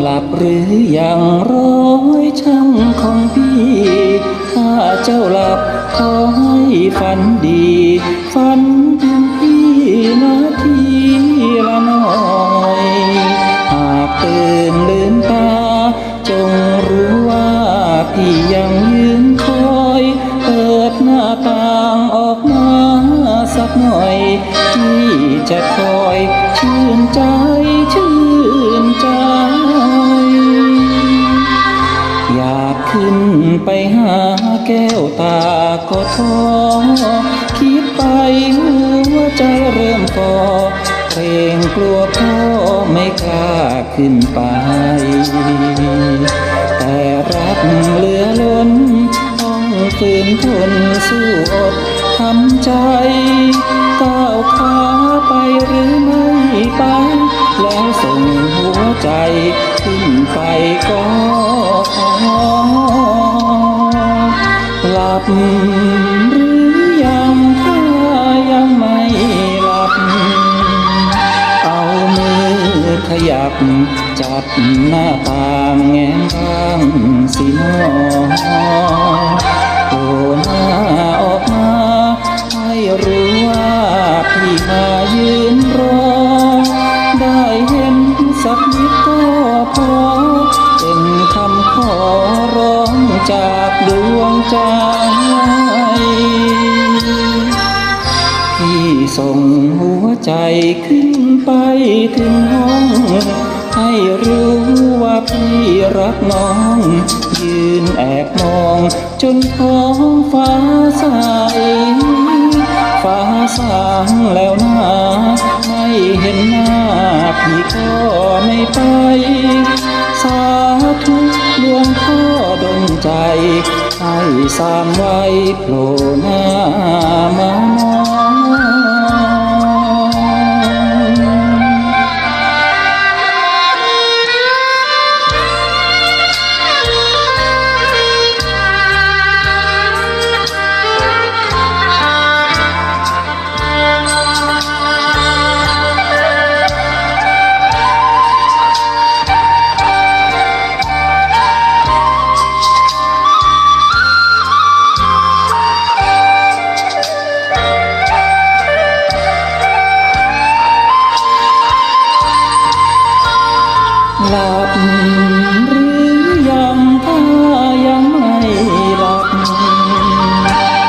หลับหรือยังร้อยช่างของพี่ถ้าเจ้าหลับขอให้ฝันดี ฝันถึงพี่นาทีละหน่อยหากตื่นลืมตา จงรู้ว่าพี่ยังยืนคอย เปิดหน้าต่างออกมาสักหน่อย ที่จะคอยชื่นใจ ไปหาแก้วตาก็ท้อคิดไปหัวใจเริ่มก่อเกรงกลัวพ่อไม่กล้าขึ้นไป แต่รักเหลือล้น ต้องฝืนทนสู้อดทำใจก้าวขาไปหรือไม่ไป แล้วส่งหัวใจขึ้นไปก็หลั หรือยังถ้ายังไม่หลับ เอามือขยับจับหน้าต่างแง้มบ้างสิหนอโผล่หน้าออกมาให้รู้ว่าพี่มายืนรอ ได้เห็นสักนิดก็พอเป็นคำขอ จากดวงใจพี่ส่งหัวใจขึ้นไปถึงห้อง ให้รู้ว่าพี่รักน้อง ยืนแอบมอง จนท้องฟ้าใสฟ้าสางแล้วนะไม่เห็นหน้า พี่ก็ไม่ไป สาธุ ให้สามไว้โผล่หน้ามามอง หลับหรือยังถ้ายังไม่หลับ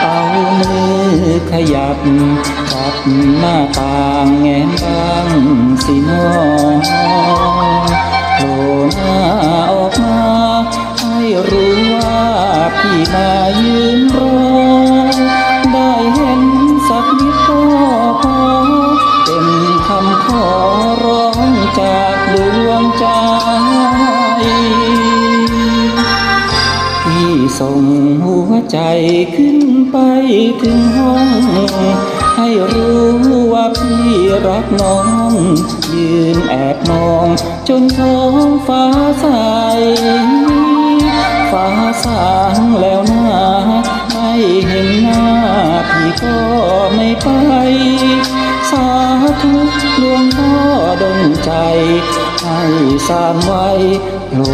เอามือขยับขับหน้าต่างแง้มบ้างสิน้อ ส่งหัวใจขึ้นไปถึงห้อง ให้รู้ว่าพี่รักน้อง ยืนแอบมอง จนท้องฟ้าใสฟ้าสางแล้วนะไม่เห็นหน้า พี่ก็ไม่ไป สาธุหลวงพ่อดลใจ ให้สามไว้โผล่